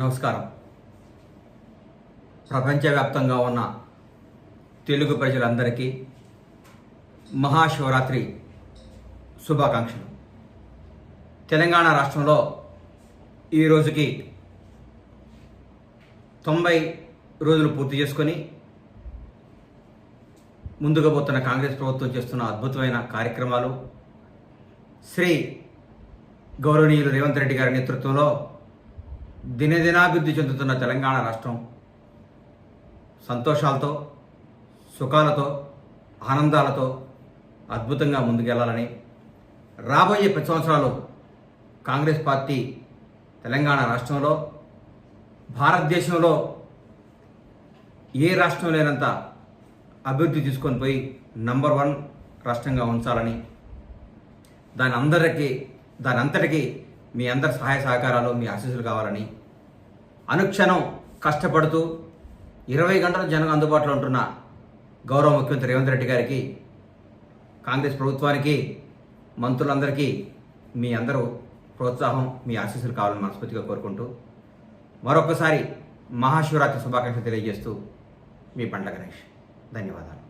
నమస్కారం. ప్రపంచవ్యాప్తంగా ఉన్న తెలుగు ప్రజలందరికీ మహాశివరాత్రి శుభాకాంక్షలు. తెలంగాణ రాష్ట్రంలో ఈ రోజుకి తొంభై రోజులు పూర్తి చేసుకొని ముందుగా పోతున్న కాంగ్రెస్ ప్రభుత్వం చేస్తున్న అద్భుతమైన కార్యక్రమాలు శ్రీ గౌరవనీయులు రేవంత్ రెడ్డి గారి నేతృత్వంలో దినదినాభివృద్ధి చెందుతున్న తెలంగాణ రాష్ట్రం సంతోషాలతో సుఖాలతో ఆనందాలతో అద్భుతంగా ముందుకెళ్ళాలని రాబోయే పది సంవత్సరాలు కాంగ్రెస్ పార్టీ తెలంగాణ రాష్ట్రంలో భారతదేశంలో ఏ రాష్ట్రం లేనంత అభివృద్ధి తీసుకొని పోయి నంబర్ వన్ రాష్ట్రంగా ఉంచాలని దాని అందరికీ దాని అంతటికీ మీ అందరి సహాయ సహకారాలు మీ ఆశీస్సులు కావాలని అనుక్షణం కష్టపడుతూ ఇరవై గంటల జనం అందుబాటులో ఉంటున్న గౌరవ ముఖ్యమంత్రి రేవంత్ రెడ్డి గారికి కాంగ్రెస్ ప్రభుత్వానికి మంత్రులందరికీ మీ అందరూ ప్రోత్సాహం మీ ఆశీస్సులు కావాలని మనస్ఫూర్తిగా కోరుకుంటూ మరొకసారి మహాశివరాత్రి శుభాకాంక్షలు తెలియజేస్తూ మీ పండ్ల గణేష్. ధన్యవాదాలు.